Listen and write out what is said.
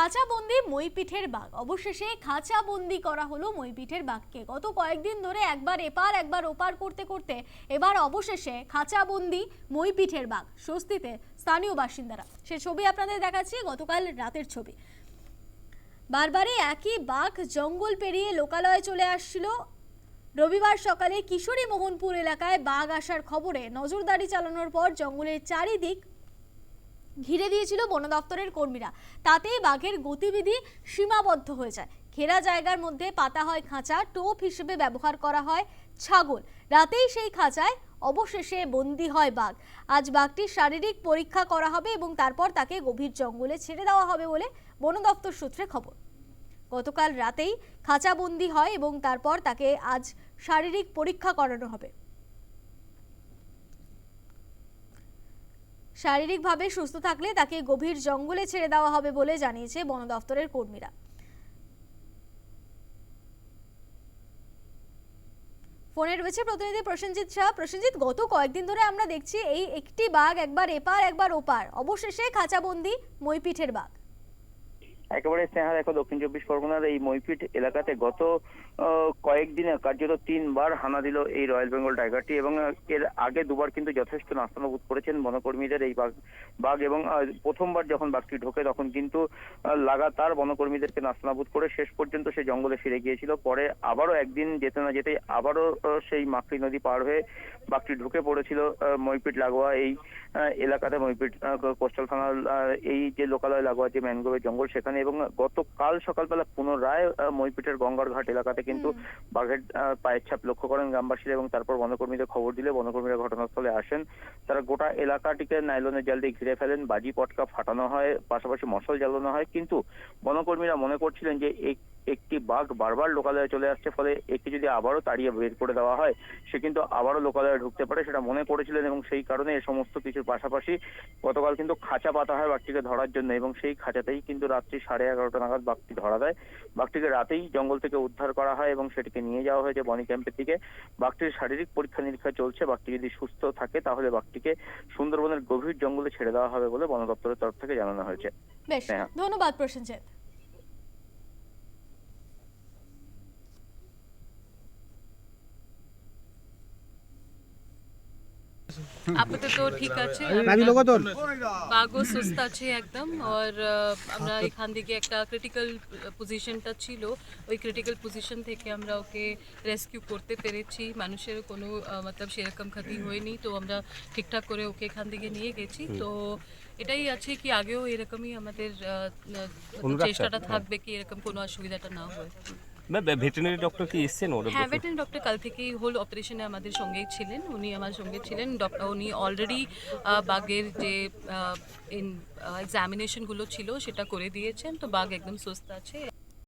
খাঁচাবন্দি মইপিঠের বাঘ। অবশেষে খাঁচাবন্দি করা হলো মইপিঠের বাঘকে। গত কয়েকদিন ধরে একবার এপার একবার ওপার করতে করতে এবার অবশেষে খাঁচাবন্দি মইপিঠের বাঘ, স্বস্তিতে স্থানীয় বাসিন্দারা। সে ছবি আপনাদের দেখাচ্ছি, গতকাল রাতের ছবি। বারবারই একই বাঘ জঙ্গল পেরিয়ে লোকালয়ে চলে আসছিল। রবিবার সকালে কিশোরী মোহনপুর এলাকায় বাঘ আসার খবরে নজরদারি চালানোর পর জঙ্গলের চারিদিক ঘিরে দিয়েছিল বন দপ্তরের কর্মীরা। তাতেই বাঘের গতিবিধি সীমাবদ্ধ হয়ে যায়। ঘেরা জায়গার মধ্যে পাতা হয় খাঁচা, টোপ হিসেবে ব্যবহার করা হয় ছাগল। রাতেই সেই খাঁচায় অবশেষে বন্দি হয় বাঘ। আজ বাঘটির শারীরিক পরীক্ষা করা হবে এবং তারপর তাকে গভীর জঙ্গলে ছেড়ে দেওয়া হবে বলে বন দপ্তর সূত্রে খবর। গতকাল রাতেই খাঁচাবন্দি হয় এবং তারপর তাকে আজ শারীরিক পরীক্ষা করানো হবে। শারীরিকভাবে সুস্থ থাকলে তাকে গভীর জঙ্গলে ছেড়ে দেওয়া হবে বলে জানিয়েছে বন দফতরের কর্মীরা। ফোনে রয়েছে প্রতিনিধি প্রসেনজিৎ শাহ। প্রসেনজিৎ, গত কয়েকদিন ধরে আমরা দেখছি এই একটি বাঘ একবার এপার, একবার ওপার। অবশেষে খাঁচাবন্দি, মইপিঠের বাঘ। একেবারে স্নেহা দেখো দক্ষিণ চব্বিশ পরগনার এই মইপিট এলাকাতে গত কয়েকদিনে কার্যত তিনবার হানা দিল এই রয়্যাল বেঙ্গল টাইগারটি এবং এর আগে দুবার কিন্তু যথেষ্ট নাস্তানুভূত করেছেন বনকর্মীদের এই বাঘ বাঘ এবং প্রথমবার যখন বাঘটি ঢোকে তখন কিন্তু লাগাতার বনকর্মীদেরকে নাস্তানাবুদ করে শেষ পর্যন্ত সে জঙ্গলে ফিরে গিয়েছিল। পরে আবারও একদিন যেতে না যেতেই আবারও সেই মাকড়ি নদী পার হয়ে বাঘটি ঢুকে পড়েছিল মইপিট লাগোয়া এই এলাকাতে মইপিট কোস্টাল থানার এই যে লোকালয় লাগোয়া যে ম্যানগ্রোভের জঙ্গল সেখানে এবং গতকাল সকালবেলা পুনরায় মইপিটের গঙ্গার ঘাট এলাকাতে কিন্তু বাঘের পায়ের ছাপ লক্ষ্য করেন গ্রামবাসীরা এবং তারপর বনকর্মীদের খবর দিলে বনকর্মীরা ঘটনাস্থলে আসেন। তারা গোটা এলাকাটিকে নাইলনের জাল দিয়ে ঘিরে ফেলেন বাজি পটকা ফাটানো হয় পাশাপাশি মশাল জ্বালানো হয়। কিন্তু বনকর্মীরা মনে করছিলেন যে এক- একটি বাঘ বারবার লোকালয়ে চলে আসছে ফলে একে যদি আবারও তাড়িয়ে বের করে দেওয়া হয় সে কিন্তু আবারও লোকালয়ে ঢুকতে পারে সেটা মনে করেছিলেন এবং সেই কারণে এ সমস্ত কিছুর পাশাপাশি গতকাল কিন্তু খাঁচা পাতা হয় বাঘটিকে ধরার জন্য এবং সেই খাঁচাতেই কিন্তু রাত্রি সাড়ে এগারোটা নাগাদ বাঘটি ধরা দেয়। বাঘটিকে রাতেই জঙ্গল থেকে উদ্ধার করা হয় এবং সেটিকে নিয়ে যাওয়া হয়েছে বনি ক্যাম্পের দিকে। বাঘটির শারীরিক পরীক্ষা নিরীক্ষা চলছে বাঘটি যদি সুস্থ থাকে তাহলে বাঘটিকে সুন্দরবনের গভীর জঙ্গলে ছেড়ে দেওয়া হবে বলে বন দপ্তরের তরফ থেকে জানানো হয়েছে। বেশ হ্যাঁ। ধন্যবাদ প্রসেনজিৎ। আপাতত ঠিক আছে বাঘও সুস্থ আছে একদম আর আমরা এখান থেকে একটা ক্রিটিক্যাল পজিশনটা ছিল। ওই ক্রিটিক্যাল পজিশন থেকে আমরা ওকে রেস্কিউ করতে পেরেছি। মানুষের কোনো মতলব সেরকম ক্ষতি হয়নি। তো আমরা ঠিকঠাক করে ওকে এখান থেকে নিয়ে গেছি। তো এটাই আছে কি আগেও এরকমই আমাদের চেষ্টাটা থাকবে কি এরকম কোনো অসুবিধাটা না হয়। ভেটেরিনারি ডক্টর কি এসেছেন ওর হ্যাঁ ভেটেরিনারি ডক্টর কাল থেকেই হোল অপারেশনে আমাদের সঙ্গেই ছিলেন। উনি আমার সঙ্গে ছিলেন। ডক্টর উনি অলরেডি বাঘের যে এক্সামিনেশনগুলো ছিল সেটা করে দিয়েছেন। তো বাঘ একদম সুস্থ আছে।